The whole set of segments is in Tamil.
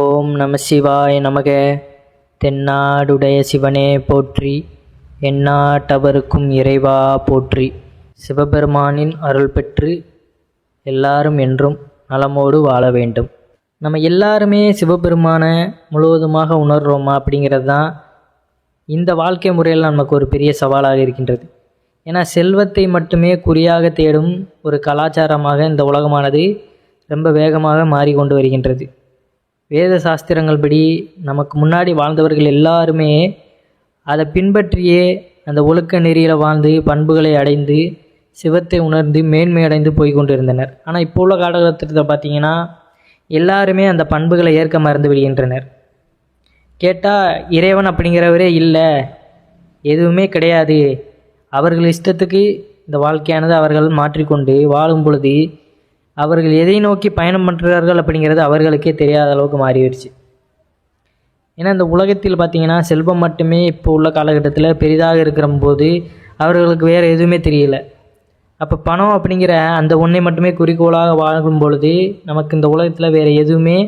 ஓம் நம சிவாய நமக. தென்னாடுடைய சிவனே போற்றி எந்நாட்டவருக்கும் இறைவா போற்றி. சிவபெருமானின் அருள் பெற்று எல்லாரும் என்றும் நலமோடு வாழ வேண்டும். நம்ம எல்லாருமே சிவபெருமானை முழுவதுமாக உணர்கிறோமா அப்படிங்கிறது தான் இந்த வாழ்க்கை முறையில் நமக்கு ஒரு பெரிய சவாலாக இருக்கின்றது. ஏன்னா செல்வத்தை மட்டுமே குறியாக தேடும் ஒரு கலாச்சாரமாக இந்த உலகமானது ரொம்ப வேகமாக மாறிக்கொண்டு வருகின்றது. வேத சாஸ்திரங்கள் படி நமக்கு முன்னாடி வாழ்ந்தவர்கள் எல்லாருமே அதை பின்பற்றியே அந்த ஒழுக்க நெறியில் வாழ்ந்து பண்புகளை அடைந்து சிவத்தை உணர்ந்து மேன்மை அடைந்து போய் கொண்டிருந்தனர். ஆனால் இப்போ உள்ள காலகட்டத்தில் பார்த்தீங்கன்னா எல்லாருமே அந்த பண்புகளை ஏற்க மறந்து விடுகின்றனர். கேட்டால் இறைவன் அப்படிங்கிறவரே இல்லை. எதுவுமே கிடையாது. அவர்கள் இஷ்டத்துக்கு இந்த வாழ்க்கையானது அவர்கள் மாற்றிக்கொண்டு வாழும் பொழுது அவர்கள் எதை நோக்கி பயணம் பண்ணுறார்கள் அப்படிங்கிறது அவர்களுக்கே தெரியாத அளவுக்கு மாறிடுச்சு ஏன்னா இந்த உலகத்தில் பார்த்திங்கன்னா செல்வம் மட்டுமே இப்போ உள்ள காலகட்டத்தில் பெரிதாக இருக்கிற போது அவர்களுக்கு வேறு எதுவுமே தெரியல. அப்போ பணம் அப்படிங்கிற அந்த ஒன்றை மட்டுமே குறிக்கோளாக வாழும் பொழுது நமக்கு இந்த உலகத்தில் வேறு எதுவுமே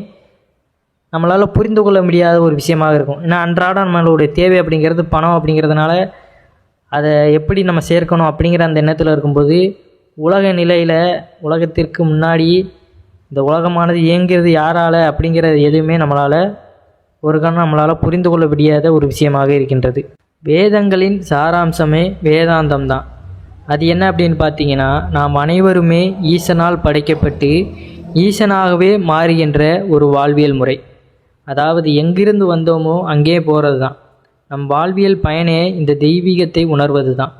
நம்மளால் புரிந்து கொள்ள முடியாத ஒரு விஷயமாக இருக்கும். ஏன்னா அன்றாடம் நம்மளுடைய தேவை அப்படிங்கிறது பணம் அப்படிங்கிறதுனால அதை எப்படி நம்ம சேர்க்கணும் அப்படிங்கிற அந்த எண்ணத்தில் இருக்கும்போது உலக நிலையில் உலகத்திற்கு முன்னாடி இந்த உலகமானது இயங்கிறது யாரால் அப்படிங்கிறது எதுவுமே நம்மளால் ஒரு கணம் நம்மளால் புரிந்து கொள்ள முடியாத ஒரு விஷயமாக இருக்கின்றது. வேதங்களின் சாராம்சமே வேதாந்தம் தான். அது என்ன அப்படின்னு பார்த்தீங்கன்னா நாம் அனைவருமே ஈசனால் படைக்கப்பட்டு ஈசனாகவே மாறுகின்ற ஒரு வாழ்வியல் முறை. அதாவது எங்கிருந்து வந்தோமோ அங்கே போகிறது தான் நம் வாழ்வியல் பயனே இந்த தெய்வீகத்தை உணர்வது தான்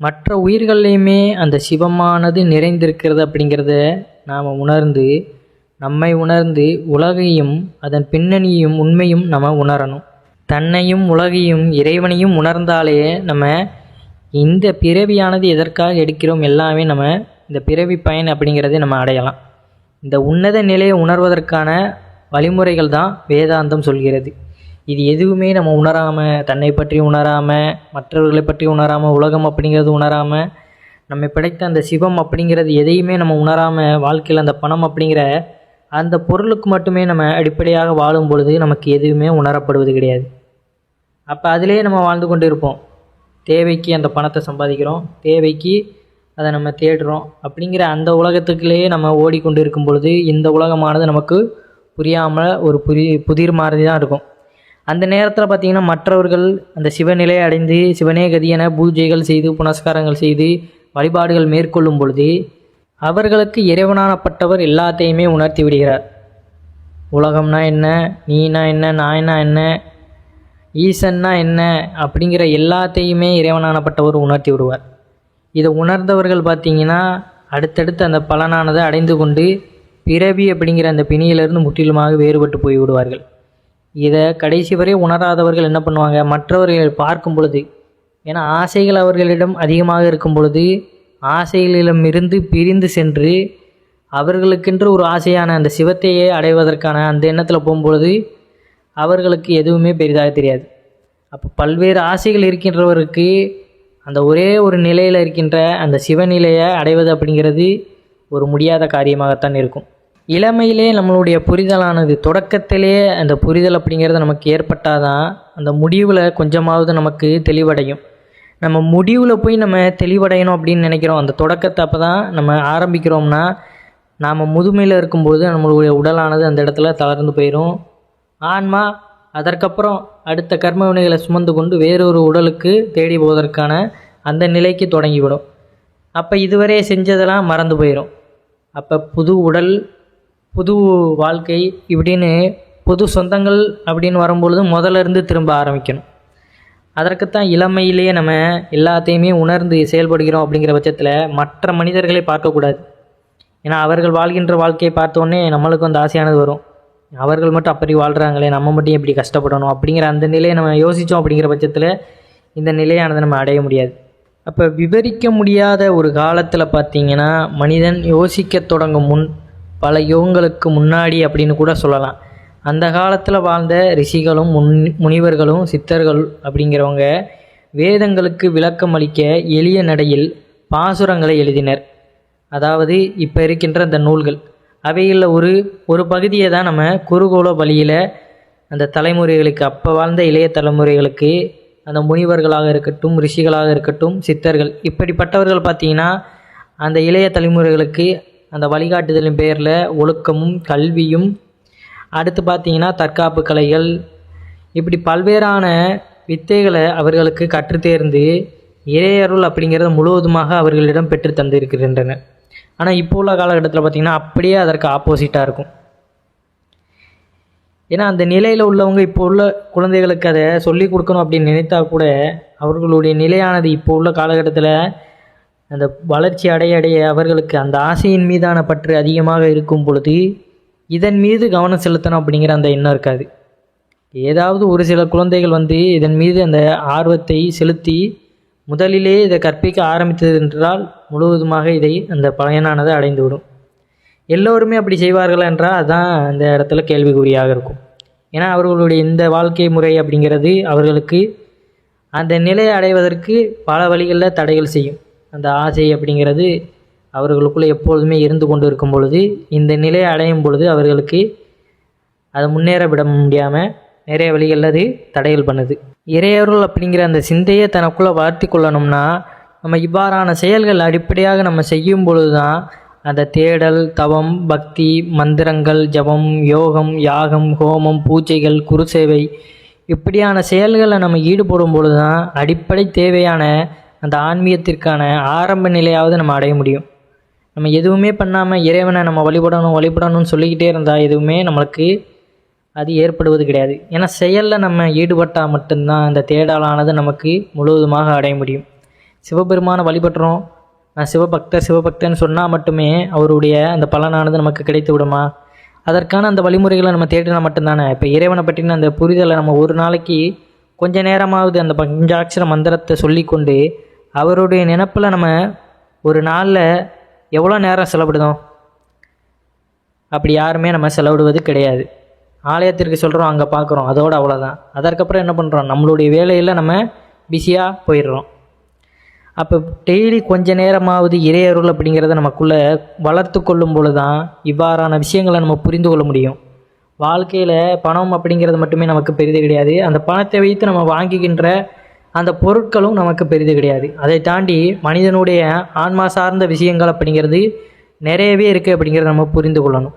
மற்ற உயிர்கள்லையுமே அந்த சிவமானது நிறைந்திருக்கிறது அப்படிங்கிறத நாம் உணர்ந்து நம்மை உணர்ந்து உலகையும் அதன் பின்னணியும் உண்மையும் நம்ம உணரணும். தன்னையும் உலகையும் இறைவனையும் உணர்ந்தாலே நம்ம இந்த பிறவியானது எதற்காக எடுக்கிறோம் எல்லாமே நம்ம இந்த பிறவி பயன் அப்படிங்கிறத நம்ம அடையலாம். இந்த உன்னத நிலையை உணர்வதற்கான வழிமுறைகள் தான் வேதாந்தம் சொல்கிறது. இது எதுவுமே நம்ம உணராமல் தன்னை பற்றி உணராமல் மற்றவர்களை பற்றி உணராமல் உலகம் அப்படிங்கிறது உணராமல் நம்மை படைத்த அந்த சிவம் அப்படிங்கிறது எதையுமே நம்ம உணராமல் வாழ்க்கையில் அந்த பணம் அப்படிங்கிற அந்த பொருளுக்கு மட்டுமே நம்ம அடிப்படையாக வாழும் பொழுது நமக்கு எதுவுமே உணரப்படுவது கிடையாது. அப்போ அதிலே நம்ம வாழ்ந்து கொண்டு இருப்போம் தேவைக்கு அந்த பணத்தை சம்பாதிக்கிறோம். தேவைக்கு அதை நம்ம தேடுறோம். அப்படிங்கிற அந்த உலகத்துக்குள்ளேயே நம்ம ஓடிக்கொண்டு இருக்கும் பொழுது இந்த உலகமானது நமக்கு புரியாமல் ஒரு புரி புதிர் மாதிரி தான் இருக்கும். அந்த நேரத்தில் பார்த்திங்கன்னா மற்றவர்கள் அந்த சிவநிலையை அடைந்து சிவனே கதி என பூஜைகள் செய்து புனஸ்காரங்கள் செய்து வழிபாடுகள் மேற்கொள்ளும் பொழுது அவர்களுக்கு இறைவனானப்பட்டவர் எல்லாத்தையுமே உணர்த்தி விடுகிறார். உலகம்னா என்ன? நீனா என்ன? நாயனா என்ன? ஈசன்னா என்ன? அப்படிங்கிற எல்லாத்தையுமே இறைவனானப்பட்டவர் உணர்த்தி விடுவார். இதை உணர்ந்தவர்கள் பார்த்தீங்கன்னா அடுத்தடுத்து அந்த பலனானதை அடைந்து கொண்டு பிறவி அப்படிங்கிற அந்த பிணியிலிருந்து முற்றிலுமாக வேறுபட்டு போய் விடுவார்கள் இதை கடைசி வரை உணராதவர்கள் என்ன பண்ணுவாங்க? மற்றவர்களை பார்க்கும் பொழுது ஏன்னா ஆசைகள் அவர்களிடம் அதிகமாக இருக்கும் பொழுது ஆசைகளிடம் இருந்து பிரிந்து சென்று அவர்களுக்கென்று ஒரு ஆசையான அந்த சிவத்தையே அடைவதற்கான அந்த எண்ணத்தில் போகும்பொழுது அவர்களுக்கு எதுவுமே பெரிதாக தெரியாது. அப்போ பல்வேறு ஆசைகள் இருக்கின்றவருக்கு அந்த ஒரே ஒரு நிலையில் இருக்கின்ற அந்த சிவநிலையை அடைவது அப்படிங்கிறது ஒரு முடியாத காரியமாகத்தான் இருக்கும். இளமையிலே நம்மளுடைய புரிதலானது தொடக்கத்திலே அந்த புரிதல் அப்படிங்கிறது நமக்கு ஏற்பட்டால் தான் அந்த முடிவில் கொஞ்சமாவது நமக்கு தெளிவடையும். நம்ம முடிவில் போய் நம்ம தெளிவடையணும் அப்படின்னு நினைக்கிறோம். அந்த தொடக்கத்தை அப்போ தான் நம்ம ஆரம்பிக்கிறோம்னா நாம் முதுமையில் இருக்கும்போது நம்மளுடைய உடலானது அந்த இடத்துல தளர்ந்து போயிடும் ஆன்மா அதற்கப்புறம் அடுத்த கர்ம வினைகளை சுமந்து கொண்டு வேறொரு உடலுக்கு தேடி போவதற்கான அந்த நிலைக்கு தொடங்கிவிடும். அப்போ இதுவரை செஞ்சதெல்லாம் மறந்து போயிடும் அப்போ புது உடல் புது வாழ்க்கை இப்படின்னு புது சொந்தங்கள் அப்படின்னு வரும்பொழுது முதல்ல இருந்து திரும்ப ஆரம்பிக்கணும். அதற்குத்தான் இளமையிலேயே நம்ம எல்லாத்தையுமே உணர்ந்து செயல்படுகிறோம் அப்படிங்கிற பட்சத்தில் மற்ற மனிதர்களை பார்க்கக்கூடாது. ஏன்னா அவர்கள் வாழ்கின்ற வாழ்க்கையை பார்த்தோன்னே நம்மளுக்கு அந்த ஆசையானது வரும். அவர்கள் மட்டும் அப்படி வாழ்கிறாங்களே நம்ம மட்டும் எப்படி கஷ்டப்படணும் அப்படிங்கிற அந்த நிலையை நம்ம யோசித்தோம் அப்படிங்கிற பட்சத்தில் இந்த நிலையானதை நம்ம அடைய முடியாது. அப்போ விவரிக்க முடியாத ஒரு காலத்தில் பார்த்தீங்கன்னா மனிதன் யோசிக்க தொடங்கும் முன் பல யுகங்களுக்கு முன்னாடி அப்படின்னு கூட சொல்லலாம். அந்த காலத்தில் வாழ்ந்த ரிஷிகளும் முன் முனிவர்களும் சித்தர்கள் அப்படிங்கிறவங்க வேதங்களுக்கு விளக்கம் அளிக்க எளிய நடையில் பாசுரங்களை எழுதினர். அதாவது இப்போ இருக்கின்ற அந்த நூல்கள். அவையில் ஒரு ஒரு பகுதியை தான் நம்ம குருகோல வழியில் அந்த தலைமுறைகளுக்கு அப்போ வாழ்ந்த இளைய தலைமுறைகளுக்கு அந்த முனிவர்களாக இருக்கட்டும் ரிஷிகளாக இருக்கட்டும் சித்தர்கள் இப்படிப்பட்டவர்கள் பார்த்தீங்கன்னா அந்த இளைய தலைமுறைகளுக்கு அந்த வழிகாட்டுதலின் பேரில் ஒழுக்கமும் கல்வியும். அடுத்து பார்த்தீங்கன்னா தற்காப்பு கலைகள். இப்படி பல்வேறான வித்தைகளை அவர்களுக்கு கற்றுத்தேர்ந்து இறையருள் அப்படிங்கிறத முழுவதுமாக அவர்களிடம் பெற்று தந்திருக்கின்றனர் ஆனால் இப்போ உள்ள காலகட்டத்தில் பார்த்திங்கன்னா அப்படியே அதற்கு ஆப்போசிட்டாக இருக்கும். ஏன்னா அந்த நிலையில் உள்ளவங்க இப்போ உள்ள குழந்தைகளுக்கு அதை சொல்லிக் கொடுக்கணும் அப்படின்னு நினைத்தா கூட அவர்களுடைய நிலையானது இப்போ உள்ள காலகட்டத்தில் அந்த வளர்ச்சி அடைய அடைய அவர்களுக்கு அந்த ஆசையின் மீதான பற்று அதிகமாக இருக்கும் பொழுது இதன் மீது கவனம் செலுத்தணும் அப்படிங்கிற அந்த எண்ணம் இருக்காது. ஏதாவது ஒரு சில குழந்தைகள் வந்து இதன் மீது அந்த ஆர்வத்தை செலுத்தி முதலிலே இதை கற்பிக்க ஆரம்பித்தது என்றால் முழுவதுமாக இதை அந்த பயனானது அடைந்துவிடும். எல்லோருமே அப்படி செய்வார்கள் என்றால் அதுதான் அந்த இடத்துல கேள்விக்குறியாக இருக்கும். ஏன்னா அவர்களுடைய இந்த வாழ்க்கை முறை அப்படிங்கிறது அவர்களுக்கு அந்த நிலையை அடைவதற்கு பல வழிகளில் தடைகள் செய்யும். அந்த ஆசை அப்படிங்கிறது அவர்களுக்குள்ளே எப்பொழுதுமே இருந்து கொண்டு இருக்கும் பொழுது இந்த நிலையை அடையும் பொழுது அவர்களுக்கு அதை முன்னேற விட முடியாமல் நிறைய வழிகளில் அது தடைகள் பண்ணுது. இறையருள் அப்படிங்கிற அந்த சிந்தையை தனக்குள்ளே வளர்த்தி கொள்ளணும்னா நம்ம இவ்வாறான செயல்கள் அடிப்படையாக நம்ம செய்யும் பொழுது தான் அந்த தேடல் தவம் பக்தி மந்திரங்கள் ஜபம் யோகம் யாகம் ஹோமம் பூஜைகள் குருசேவை இப்படியான செயல்களை நம்ம ஈடுபடும் பொழுது தான் அடிப்படை தேவையான அந்த ஆன்மீகத்திற்கான ஆரம்ப நிலையாவது நம்ம அடைய முடியும். நம்ம எதுவுமே பண்ணாமல் இறைவனை நம்ம வழிபடணும் வழிபடணும்னு சொல்லிக்கிட்டே இருந்தால் எதுவுமே நம்மளுக்கு அது ஏற்படுவது கிடையாது. ஏன்னா செயலில் நம்ம ஈடுபட்டால் மட்டும்தான் அந்த தேடலானது நமக்கு முழுவதுமாக அடைய முடியும். சிவபெருமானை வழிபடுறோம். நான் சிவபக்தர் சிவபக்தன்னு சொன்னால் மட்டுமே அவருடைய அந்த பலனானது நமக்கு கிடைத்து விடுமா? அதற்கான அந்த வழிமுறைகளை நம்ம தேடினா மட்டும்தானே? இப்போ இறைவனை பற்றின அந்த புரிதலை நம்ம ஒரு நாளைக்கு கொஞ்ச நேரமாவது அந்த பஞ்சாட்சர மந்திரத்தை சொல்லிக்கொண்டு அவருடைய நினப்பில் நம்ம ஒரு நாளில் எவ்வளோ நேரம் செலவிடுதோம்? அப்படி யாருமே நம்ம செலவிடுவது கிடையாது. ஆலயத்திற்கு சொல்கிறோம் அங்கே பார்க்குறோம் அதோடு அவ்வளோதான். அதற்கப்புறம் என்ன பண்ணுறோம் நம்மளுடைய வேலையில் நம்ம பிஸியாக போயிடுறோம். அப்போ டெய்லி கொஞ்ச நேரமாவது இறையருள் அப்படிங்கிறத நமக்குள்ளே வளர்த்து கொள்ளும் பொழுது தான் இவ்வாறான விஷயங்களை நம்ம புரிந்து கொள்ள முடியும். வாழ்க்கையில் பணம் அப்படிங்கிறது மட்டுமே நமக்கு பெரிது கிடையாது. அந்த பணத்தை வைத்து நம்ம வாங்குகின்ற அந்த பொருட்களும் நமக்கு பெரிது கிடையாது. அதை தாண்டி மனிதனுடைய ஆன்மா சார்ந்த விஷயங்கள் அப்படிங்கிறது நிறையவே இருக்குது அப்படிங்கிறத நம்ம புரிந்து கொள்ளணும்.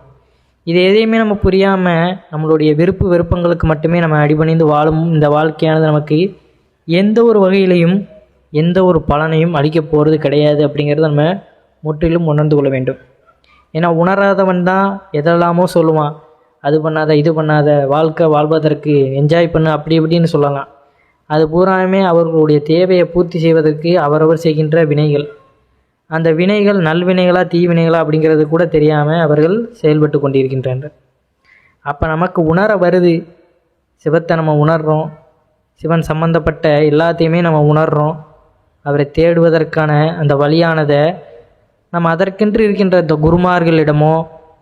இது எதையுமே நம்ம புரியாமல் நம்மளுடைய விருப்பு விருப்பங்களுக்கு மட்டுமே நம்ம அடிபணிந்து வாழும் இந்த வாழ்க்கையானது நமக்கு எந்த ஒரு வகையிலையும் எந்த ஒரு பலனையும் அளிக்க போகிறது கிடையாது அப்படிங்கிறத நம்ம முற்றிலும் உணர்ந்து கொள்ள வேண்டும். ஏன்னா உணராதவன் தான் எதெல்லாமோ சொல்லுவான். அது பண்ணாத இது பண்ணாத வாழ்க்கை வாழ்வதற்கு என்ஜாய் பண்ணு அப்படி இப்படின்னு சொல்லலாம். அது பூராமே அவர்களுடைய தேவையை பூர்த்தி செய்வதற்கு அவரவர் செய்கின்ற வினைகள். அந்த வினைகள் நல்வினைகளா தீவினைகளா அப்படிங்கிறது கூட தெரியாமல் அவர்கள் செயல்பட்டு கொண்டிருக்கின்றனர். அப்போ நமக்கு உணர வருது. சிவத்தை நம்ம உணர்கிறோம் சிவன் சம்பந்தப்பட்ட எல்லாத்தையுமே நம்ம உணர்கிறோம் அவரை தேடுவதற்கான அந்த வழியானதை நம்ம அதற்கென்று இருக்கின்ற இந்த குருமார்களிடமோ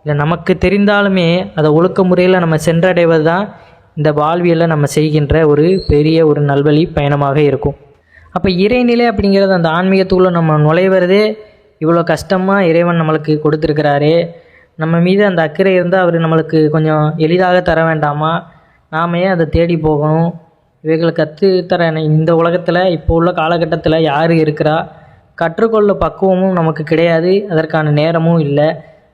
இல்லை நமக்கு தெரிந்தாலுமே அதை ஒழுக்க முறையில் நம்ம சென்றடைவது தான் இந்த வாழ்வியலில் நம்ம செய்கின்ற ஒரு பெரிய ஒரு நல்வழி பயணமாக இருக்கும். அப்போ இறைநிலை அப்படிங்கிறது அந்த ஆன்மீகத்துக்குள்ளே நம்ம நுழைவதே இவ்வளோ கஷ்டமாக இறைவன் நம்மளுக்கு கொடுத்துருக்கிறாரே. நம்ம மீது அந்த அக்கறை இருந்தால் அவர் நம்மளுக்கு கொஞ்சம் எளிதாக தர வேண்டாமா? நாம ஏன் அதை தேடி போகணும். இவைகளை கற்றுத்தர இந்த உலகத்தில் இப்போ உள்ள காலகட்டத்தில் யார் இருக்கிறா? கற்றுக்கொள்ள பக்குவமும் நமக்கு கிடையாது. அதற்கான நேரமும் இல்லை.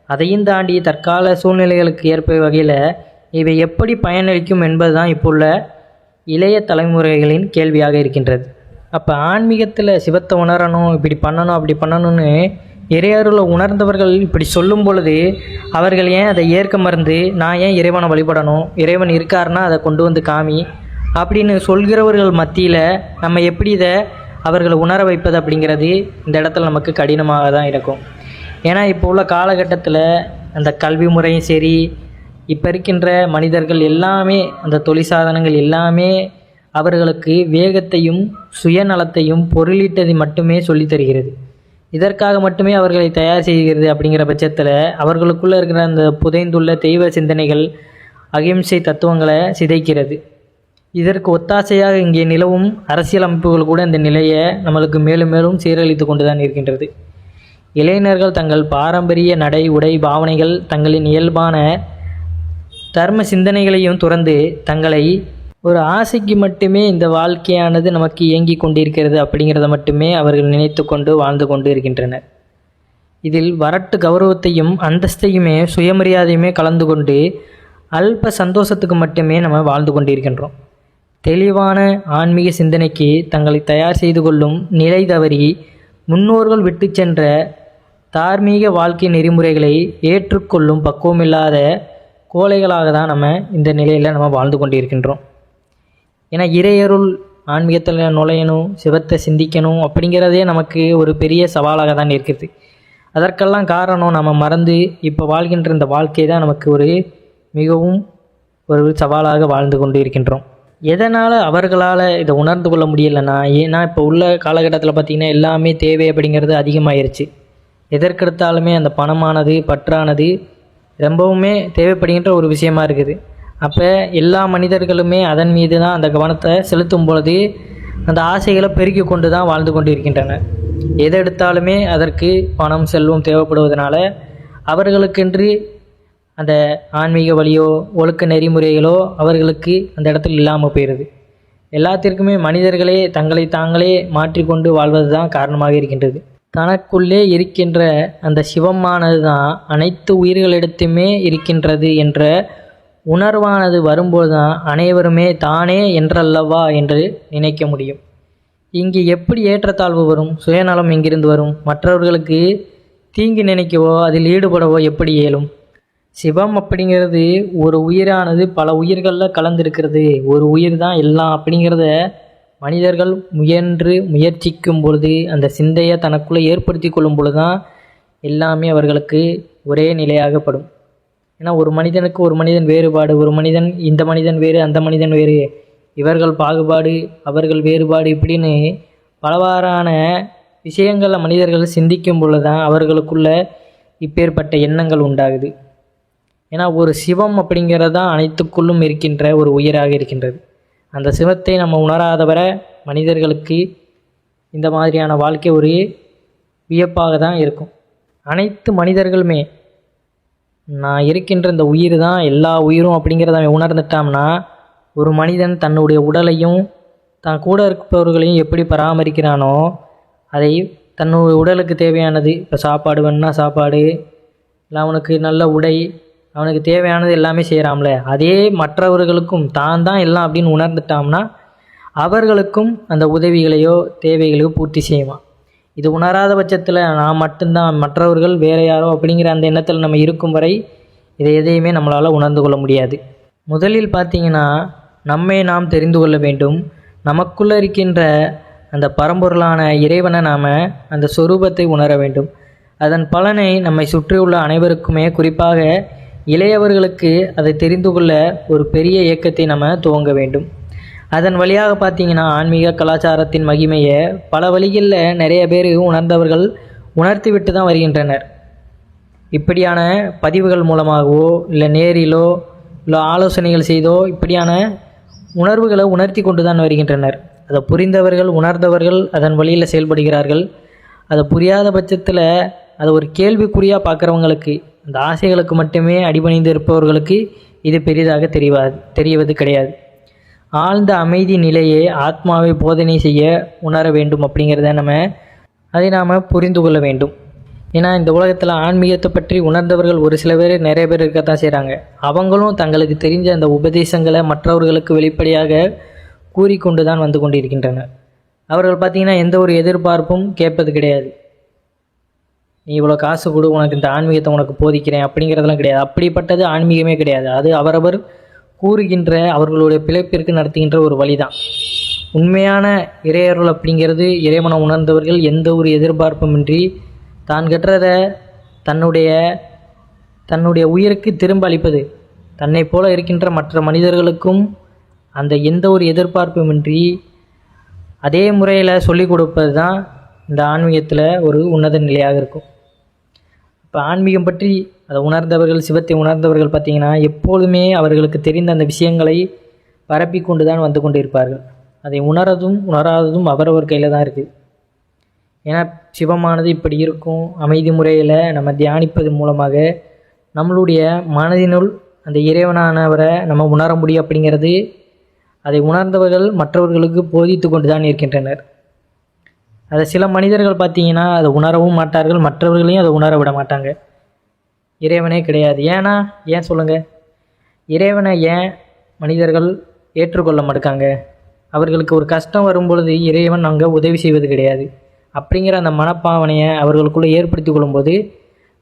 அதையும் தாண்டி தற்கால சூழ்நிலைகளுக்கு ஏற்ப வகையில் இவை எப்படி பயனளிக்கும் என்பது தான் இப்போ உள்ள இளைய தலைமுறைகளின் கேள்வியாக இருக்கின்றது. அப்போ ஆன்மீகத்தில் சிவத்தை உணரணும் இப்படி பண்ணணும் அப்படி பண்ணணும்னு இறையருளை உணர்ந்தவர்கள் இப்படி சொல்லும் பொழுது அவர்கள் ஏன் அதை ஏற்க மறந்து நான் ஏன் இறைவனை வழிபடணும் இறைவன் இருக்காருன்னா அதை கொண்டு வந்து காமி அப்படின்னு சொல்கிறவர்கள் மத்தியில் நம்ம எப்படி இதை அவர்களை உணர வைப்பது அப்படிங்கிறது இந்த இடத்துல நமக்கு கடினமாக தான் இருக்கும். ஏன்னா இப்போ உள்ள காலகட்டத்தில் அந்த கல்வி முறையும் சரி இப்போ இருக்கின்ற மனிதர்கள் எல்லாமே அந்த தொழிற்சாதனங்கள் எல்லாமே அவர்களுக்கு வேகத்தையும் சுயநலத்தையும் பொருளீட்டதை மட்டுமே சொல்லித் தருகிறது. இதற்காக மட்டுமே அவர்களை தயார் செய்கிறது அப்படிங்கிற பட்சத்தில் அவர்களுக்குள்ளே இருக்கிற அந்த புதைந்துள்ள தெய்வ சிந்தனைகள் அகிம்சை தத்துவங்களை சிதைக்கிறது. இதற்கு ஒத்தாசையாக இங்கே நிலவும் அரசியல் அமைப்புகள் கூட இந்த நிலையை நம்மளுக்கு மேலும் மேலும் சீரழித்து கொண்டு தான் இருக்கின்றது. இளைஞர்கள் தங்கள் பாரம்பரிய நடை உடை பாவனைகள் தங்களின் இயல்பான தர்ம சிந்தனைகளையும் துறந்து தங்களை ஒரு ஆசைக்கு மட்டுமே இந்த வாழ்க்கையானது நமக்கு இயங்கி கொண்டிருக்கிறது அப்படிங்கிறத மட்டுமே அவர்கள் நினைத்து கொண்டு வாழ்ந்து கொண்டு இருக்கின்றனர். இதில் வரட்டு கௌரவத்தையும் அந்தஸ்தையுமே சுயமரியாதையுமே கலந்து கொண்டு அல்ப சந்தோஷத்துக்கு மட்டுமே நம்ம வாழ்ந்து கொண்டிருக்கின்றோம். தெளிவான ஆன்மீக சிந்தனைக்கு தங்களை தயார் செய்து கொள்ளும் நிலை தவறி முன்னோர்கள் விட்டு சென்ற தார்மீக வாழ்க்கை நெறிமுறைகளை ஏற்றுக்கொள்ளும் பக்குவமில்லாத கோழைகளாக தான் நம்ம இந்த நிலையில் நம்ம வாழ்ந்து கொண்டு இருக்கின்றோம் ஏன்னா இறையருள் ஆன்மீகத்தில் நுழையணும் சிவத்தை சிந்திக்கணும் அப்படிங்கிறதே நமக்கு ஒரு பெரிய சவாலாக தான் இருக்குது அதற்கெல்லாம் காரணம் நம்ம மறந்து இப்போ வாழ்கின்ற இந்த வாழ்க்கை தான் நமக்கு ஒரு மிகவும் ஒரு சவாலாக வாழ்ந்து கொண்டு இருக்கின்றோம் எதனால் அவர்களால் இதை உணர்ந்து கொள்ள முடியலைன்னா ஏன்னா இப்போ உள்ள காலகட்டத்தில் பார்த்திங்கன்னா எல்லாமே தேவை அப்படிங்கிறது அதிகமாயிருச்சு. எதற்கெடுத்தாலுமே அந்த பணமானது பற்றானது ரொம்பவுமே தேவைப்படுகின்ற ஒரு விஷயமா இருக்குது. அப்போ எல்லா மனிதர்களுமே அதன் மீது தான் அந்த கவனத்தை செலுத்தும் பொழுது அந்த ஆசைகளை பெருக்கி கொண்டு தான் வாழ்ந்து கொண்டு இருக்கின்றனர் எதை எடுத்தாலுமே அதற்கு பணம் செல்வம் தேவைப்படுவதனால அவர்களுக்கென்று அந்த ஆன்மீக வழியோ ஒழுக்க நெறிமுறைகளோ அவர்களுக்கு அந்த இடத்துல இல்லாமல் போயிடுது எல்லாத்திற்குமே மனிதர்களே தங்களை தாங்களே மாற்றிக்கொண்டு வாழ்வது தான் காரணமாக இருக்கின்றது. தனக்குள்ளே இருக்கின்ற அந்த சிவமானது தான் அனைத்து உயிர்களிடத்துமே இருக்கின்றது என்ற உணர்வானது வரும்போது தான் அனைவருமே தானே என்றல்லவா என்று நினைக்க முடியும். இங்கு எப்படி ஏற்றத்தாழ்வு வரும்? சுயநலம் எங்கிருந்து வரும்? மற்றவர்களுக்கு தீங்கு நினைக்கவோ அதில் ஈடுபடவோ எப்படி இயலும்? சிவம் அப்படிங்கிறது ஒரு உயிரானது பல உயிர்களில் கலந்திருக்கிறது. ஒரு உயிர் தான் எல்லாம் அப்படிங்கிறத மனிதர்கள் முயன்று முயற்சிக்கும் பொழுது அந்த சிந்தையை தனக்குள்ளே ஏற்படுத்தி கொள்ளும் பொழுது தான் எல்லாமே அவர்களுக்கு ஒரே நிலையாகப்படும். ஏன்னா ஒரு மனிதனுக்கு ஒரு மனிதன் வேறுபாடு ஒரு மனிதன் இந்த மனிதன் வேறு அந்த மனிதன் வேறு இவர்கள் பாகுபாடு அவர்கள் வேறுபாடு இப்படின்னு பலவாறான விஷயங்களை மனிதர்கள் சிந்திக்கும் பொழுது தான் அவர்களுக்குள்ள இப்பேற்பட்ட எண்ணங்கள் உண்டாகுது. ஏன்னா ஒரு சிவம் அப்படிங்கிறதான் அனைத்துக்குள்ளும் இருக்கின்ற ஒரு உயிராக இருக்கின்றது. அந்த சிவத்தை நம்ம உணராதவரை மனிதர்களுக்கு இந்த மாதிரியான வாழ்க்கை ஒரு வியப்பாக தான் இருக்கும். அனைத்து மனிதர்களுமே நான் இருக்கின்ற இந்த உயிர் தான் எல்லா உயிரும் அப்படிங்கிறத அவன் உணர்ந்துட்டான்னா ஒரு மனிதன் தன்னுடைய உடலையும் தான் கூட இருப்பவர்களையும் எப்படி பராமரிக்கிறானோ அதை தன்னுடைய உடலுக்கு தேவையானது இப்போ சாப்பாடு வேணுன்னா சாப்பாடு இல்லை அவனுக்கு நல்ல உடை அவனுக்கு தேவையானது எல்லாமே செய்கிறாம்ல அதே மற்றவர்களுக்கும் தான் தான் எல்லாம் அப்படின்னு உணர்ந்துட்டான்னா அவர்களுக்கும் அந்த உதவிகளையோ தேவைகளையோ பூர்த்தி செய்வான். இது உணராத பட்சத்தில் நான் மட்டும்தான் மற்றவர்கள் வேற யாரோ அப்படிங்கிற அந்த எண்ணத்தில் நம்ம இருக்கும் வரை இதை எதையுமே நம்மளால் உணர்ந்து கொள்ள முடியாது. முதலில் பார்த்தீங்கன்னா நம்மை நாம் தெரிந்து கொள்ள வேண்டும். நமக்குள்ளே இருக்கின்ற அந்த பரம்பொருளான இறைவனை நாம் அந்த சொரூபத்தை உணர வேண்டும். அதன் பலனை நம்மை சுற்றியுள்ள அனைவருக்குமே குறிப்பாக இளையவர்களுக்கு அதை தெரிந்து கொள்ள ஒரு பெரிய இயக்கத்தை நம்ம துவங்க வேண்டும். அதன் வழியாக பார்த்தீங்கன்னா ஆன்மீக கலாச்சாரத்தின் மகிமையை பல வழிகளில் நிறைய பேர் உணர்ந்தவர்கள் உணர்த்தி விட்டு தான் வருகின்றனர். இப்படியான பதிவுகள் மூலமாகவோ இல்லை நேரிலோ இல்லை ஆலோசனைகள் செய்தோ இப்படியான உணர்வுகளை உணர்த்தி கொண்டு தான் வருகின்றனர். அதை புரிந்தவர்கள் உணர்ந்தவர்கள் அதன் வழியில் செயல்படுகிறார்கள். அதை புரியாத பட்சத்தில் அதை ஒரு கேள்விக்குறியாக பார்க்குறவங்களுக்கு அந்த ஆசைகளுக்கு மட்டுமே அடிபணிந்து இருப்பவர்களுக்கு இது பெரிதாக தெரிவா தெரியவது கிடையாது. ஆழ்ந்த அமைதி நிலையை ஆத்மாவை போதனை செய்ய உணர வேண்டும் அப்படிங்கிறத நம்ம அதை நாம் புரிந்து கொள்ள வேண்டும். ஏன்னா இந்த உலகத்தில் ஆன்மீகத்தை பற்றி உணர்ந்தவர்கள் ஒரு சில பேர் நிறைய பேர் இருக்கத்தான் செய்கிறாங்க அவங்களும் தங்களுக்கு தெரிஞ்ச அந்த உபதேசங்களை மற்றவர்களுக்கு வெளிப்படையாக கூறிக்கொண்டு தான் வந்து கொண்டிருக்கின்றனர். அவர்கள் பார்த்திங்கன்னா எந்த ஒரு எதிர்பார்ப்பும் கேட்பது கிடையாது. நீ இவ்வளோ காசு கொடு உனக்கு இந்த ஆன்மீகத்தை உனக்கு போதிக்கிறேன் அப்படிங்கிறதெல்லாம் கிடையாது. அப்படிப்பட்டது ஆன்மீகமே கிடையாது. அது அவரவர் கூறுகின்ற அவர்களுடைய பிழைப்பிற்கு நடத்துகின்ற ஒரு வழிதான். உண்மையான இறையருள் அப்படிங்கிறது இறைவனை உணர்ந்தவர்கள் எந்த ஒரு எதிர்பார்ப்புமின்றி தான் கற்றத தன்னுடைய தன்னுடைய உயிருக்கு திரும்ப அளிப்பது. தன்னை போல இருக்கின்ற மற்ற மனிதர்களுக்கும் அந்த எந்த ஒரு எதிர்பார்ப்புமின்றி அதே முறையில் சொல்லிக் கொடுப்பது தான் இந்த ஆன்மீகத்தில் ஒரு உன்னத நிலையாக இருக்கும். இப்போ ஆன்மீகம் பற்றி அதை உணர்ந்தவர்கள் சிவத்தை உணர்ந்தவர்கள் பார்த்திங்கன்னா எப்பொழுதுமே அவர்களுக்கு தெரிந்த அந்த விஷயங்களை பரப்பி கொண்டு தான் வந்து கொண்டிருப்பார்கள். அதை உணரதும் உணராததும் அவரவர் கையில் தான் இருக்குது ஏன்னா சிவமானது இப்படி இருக்கும். அமைதி முறையில் நம்ம தியானிப்பது மூலமாக நம்மளுடைய மனதினுள் அந்த இறைவனானவரை நம்ம உணர முடியும் அப்படிங்கிறது அதை உணர்ந்தவர்கள் மற்றவர்களுக்கு போதித்து கொண்டு தான் இருக்கின்றனர். அதை சில மனிதர்கள் பார்த்தீங்கன்னா அதை உணரவும் மாட்டார்கள் மற்றவர்களையும் அதை உணர விட மாட்டாங்க. இறைவனே கிடையாது. ஏன்னா ஏன் சொல்லுங்கள் இறைவனை ஏன் மனிதர்கள் ஏற்றுக்கொள்ள மாட்டாங்க? அவர்களுக்கு ஒரு கஷ்டம் வரும் பொழுது இறைவன் அங்கே உதவி செய்வது கிடையாது. அப்படிங்கிற அந்த மனப்பாவனையை அவர்களுக்குள்ளே ஏற்படுத்தி கொள்ளும்போது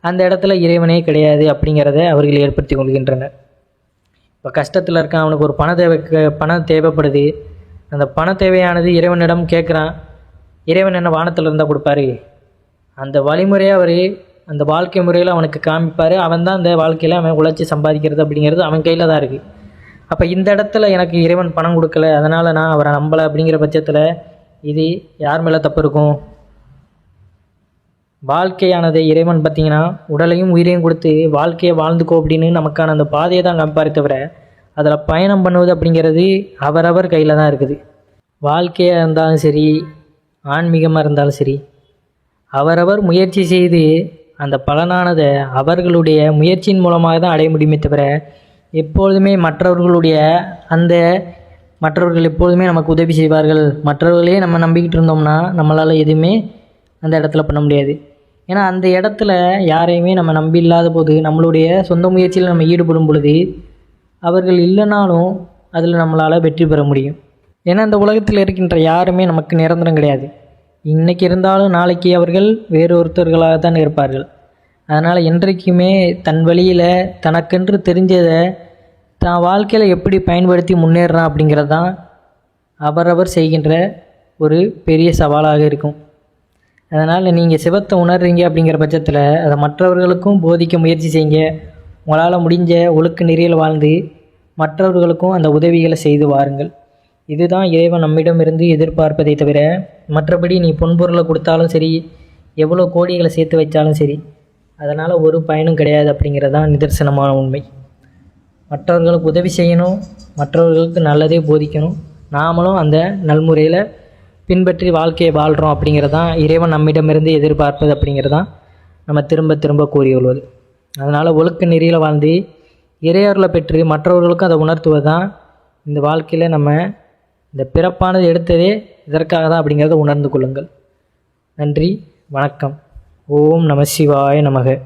அந்த இடத்துல இறைவனே கிடையாது அப்படிங்கிறத அவர்கள் ஏற்படுத்தி கொள்கின்றனர். இப்போ கஷ்டத்தில் இருக்கான் அவனுக்கு ஒரு பண தேவை பணம் தேவைப்படுது. அந்த பண தேவையானது இறைவனிடம் கேட்குறான். இறைவன் என்ன வானத்தில் இருந்தால் கொடுப்பாரு? அந்த வழிமுறையை அவர் அந்த வாழ்க்கை முறையில் அவனுக்கு காமிப்பார். அவன் தான் அந்த வாழ்க்கையில் அவன் உழைச்சி சம்பாதிக்கிறது அப்படிங்கிறது அவன் கையில் தான் இருக்குது அப்போ இந்த இடத்துல எனக்கு இறைவன் பணம் கொடுக்கல. அதனால் நான் அவரை நம்பலை அப்படிங்கிற பட்சத்தில் இது யார் மேலே தப்பு இருக்கும்? வாழ்க்கையானது இறைவன் பார்த்திங்கன்னா உடலையும் உயிரையும் கொடுத்து வாழ்க்கையை வாழ்ந்துக்கோ அப்படின்னு நமக்கான அந்த பாதையை தான் காமிப்பாரு தவிர அதில் பயணம் பண்ணுவது அப்படிங்கிறது அவரவர் கையில் தான் இருக்குது. வாழ்க்கையாக இருந்தாலும் சரி ஆன்மீகமாக இருந்தாலும் சரி அவரவர் முயற்சி செய்து அந்த பலனானதை அவர்களுடைய முயற்சியின் மூலமாக தான் அடைய முடியுமே தவிர எப்பொழுதுமே மற்றவர்களுடைய அந்த மற்றவர்கள் எப்பொழுதுமே நமக்கு உதவி செய்வார்கள். மற்றவர்களே நம்ம நம்பிக்கிட்டு இருந்தோம்னா நம்மளால் எதுவுமே அந்த இடத்துல பண்ண முடியாது. ஏன்னா அந்த இடத்துல யாரையுமே நம்ம நம்பி இல்லாத போது நம்மளுடைய சொந்த முயற்சியில் நம்ம ஈடுபடும் பொழுது அவர்கள் இல்லைனாலும் அதில் நம்மளால் வெற்றி பெற முடியும். ஏன்னா இந்த உலகத்தில் இருக்கின்ற யாருமே நமக்கு நிரந்தரம் கிடையாது. இன்னைக்கு இருந்தாலும் நாளைக்கு அவர்கள் வேறு ஒருத்தர்களாக தான் இருப்பார்கள். அதனால் என்றைக்குமே தன் வழியில் தனக்கென்று தெரிஞ்சதை தான் வாழ்க்கையில் எப்படி பயன்படுத்தி முன்னேறான் அப்படிங்கிறது தான் அவரவர் செய்கின்ற ஒரு பெரிய சவாலாக இருக்கும். அதனால் நீங்கள் சிவத்தை உணர்றீங்க அப்படிங்கிற பட்சத்தில் அதை மற்றவர்களுக்கும் போதிக்க முயற்சி செய்யுங்க. உங்களால் முடிஞ்ச ஒழுக்க நெறியில் வாழ்ந்து மற்றவர்களுக்கும் அந்த உதவிகளை செய்து வாருங்கள். இதுதான் இறைவன் நம்மிடமிருந்து எதிர்பார்ப்பதை தவிர மற்றபடி நீ பொன்பொருளை கொடுத்தாலும் சரி எவ்வளோ கோடிகளை சேர்த்து வைச்சாலும் சரி அதனால் ஒரு பயனும் கிடையாது அப்படிங்கிறது தான் நிதர்சனமான உண்மை. மற்றவர்களுக்கு உதவி செய்யணும் மற்றவர்களுக்கு நல்லதே போதிக்கணும். நாமளும் அந்த நல்முறையில் பின்பற்றி வாழ்க்கையை வாழ்கிறோம் அப்படிங்கிறது தான் இறைவன் நம்மிடமிருந்து எதிர்பார்ப்பது அப்படிங்கிறது தான் நம்ம திரும்ப திரும்ப கூறியுள்ளது அதனால் ஒழுக்க நெறியில் வாழ்ந்து இறையர்களை பெற்று மற்றவர்களுக்கும் அதை உணர்த்துவது தான் இந்த வாழ்க்கையில் நம்ம இந்த பிறப்பானது எடுத்ததே இதற்காக தான் அப்படிங்கிறத உணர்ந்து கொள்ளுங்கள். நன்றி வணக்கம். ஓம் நம சிவாய நமக.